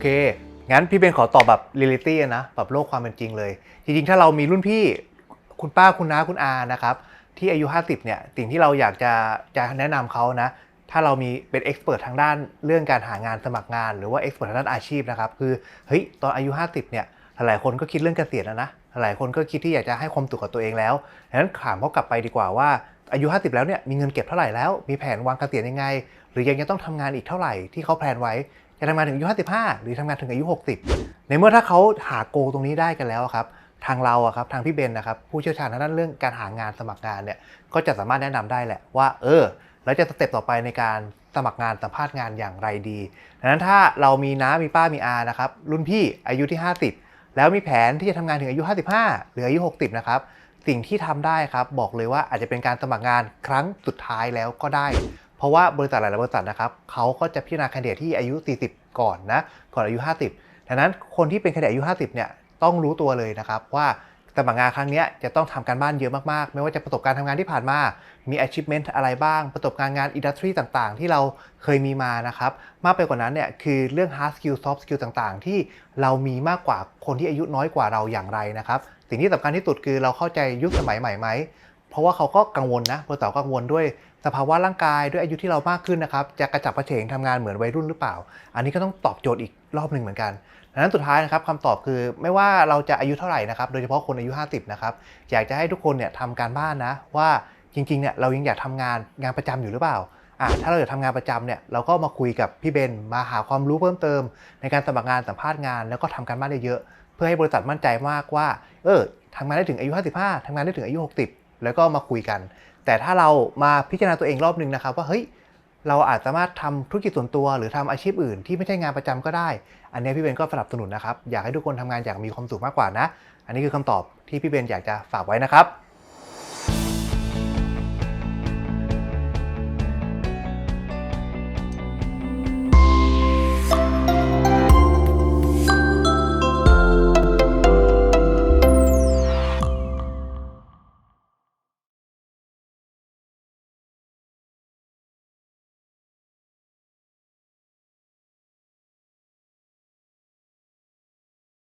เค งั้นพี่เบนขอตอบแบบเรียลิตี้นะแบบโลกความเป็นจริงเลย จริงๆ ถ้าเรามีรุ่นพี่คุณป้าคุณน้าคุณอานะครับ ที่อายุ 50 เนี่ย สิ่งที่เราอยากจะจะแนะนำเขานะ ถ้าเรามีเป็นเอ็กซ์เพรสทางด้านเรื่องการหางานสมัครงาน หรือว่าเอ็กซ์เพรสทางด้านอาชีพนะครับ คือเฮ้ยตอนอายุ 50 เนี่ยหลายคนก็คิดเรื่องเกษียณแล้วนะ หลายคนก็คิดที่อยากจะให้ความสุขกับตัวเองแล้วดังนั้นถามเขากลับไปดีกว่าว่าอายุ 50 แล้วเนี่ยมีเงินเก็บเท่าไหร่แล้ว มีแผนวางเกษียณยังไง หรือยังจะต้องทำงานอีกเท่าไหร่ที่เขาแพลนไว้ จะทำงานถึงอายุ 55 หรือทำงานถึงอายุ 60 ในเมื่อถ้าเขาหาโกตรงนี้ได้กันแล้วครับ ทางเราอะครับทางพี่เบนนะครับผู้เชี่ยวชาญทางด้านเรื่องการหางานสมัครงานเนี่ยก็จะสามารถแนะนำได้แหละว่า เออแล้วจะสเต็ปต่อไปในการสมัครงานสัมภาษณ์งานอย่างไรดีดังนั้นถ้าเรามีน้ามีป้ามีอานะครับรุ่นพี่อายุที่ 50 แล้วมีแผนที่จะทำงานถึงอายุ 55 หรืออายุ 60 นะครับสิ่งที่ทำได้ครับบอกเลยว่าอาจจะเป็นการสมัครงานครั้งสุดท้ายแล้วก็ได้ เพราะว่าบริษัทหลายๆบริษัทนะครับเขาก็จะพิจารณาแคนดิเดตที่อายุ 40 ก่อนนะก่อนอายุ 50ดังนั้นคนที่เป็นแคนดิเดตอายุ 50เนี่ยต้องรู้ตัวเลยนะครับว่าสมัครงานครั้งนี้จะต้องทำการบ้านเยอะมากๆ ไม่ว่าจะประสบการณ์ทำงานที่ผ่านมา มี achievement อะไรบ้าง ประสบการณ์งานอินดัสทรีต่างๆ ที่เราเคยมีมานะครับ มากไปกว่านั้นเนี่ยคือเรื่อง hard skill soft skill ต่างๆ ที่เรามีมากกว่าคนที่อายุน้อยกว่าเราอย่างไรนะครับ สิ่งที่สำคัญที่สุดคือเราเข้าใจยุคสมัยใหม่ไหม เพราะว่าเขาก็กังวลนะบริษัทกังวลด้วยสภาวะร่างกายด้วยอายุที่เรามากขึ้นนะครับจะกระจับกระเฉงทำงานเหมือนวัยรุ่นหรือเปล่า อันนี้ก็ต้องตอบโจทย์อีกรอบหนึ่งเหมือนกันดังนั้นสุดท้ายนะครับคำตอบคือไม่ว่าเราจะอายุเท่าไหร่นะครับโดยเฉพาะคนอายุ 50 นะครับอยากจะให้ทุกคนเนี่ยทำการบ้านนะว่าจริงๆเนี่ยเรายังอยากทำงานงานประจำอยู่หรือเปล่าอะถ้าเราอยากทำงานประจำเนี่ยเราก็มาคุยกับพี่เบนมาหาความรู้เพิ่มเติม ในการสมัครงานสัมภาษณ์งาน แล้วก็ทำการบ้านเยอะๆเพื่อให้บริษัทมั่นใจมากว่าเออทำงานได้ถึงอายุ 55ทำงานได้ถึงอายุ 60 แล้วก็มาคุยกัน แต่ถ้าเรามาพิจารณาตัวเองรอบหนึ่งนะครับ ว่าเฮ้ยเราอาจสามารถทำธุรกิจส่วนตัว หรือทำอาชีพอื่นที่ไม่ใช่งานประจำก็ได้ อันนี้พี่เบนก็สนับสนุนนะครับ อยากให้ทุกคนทำงานอย่างมีความสุขมากกว่านะ อันนี้คือคำตอบที่พี่เบนอยากจะฝากไว้นะครับ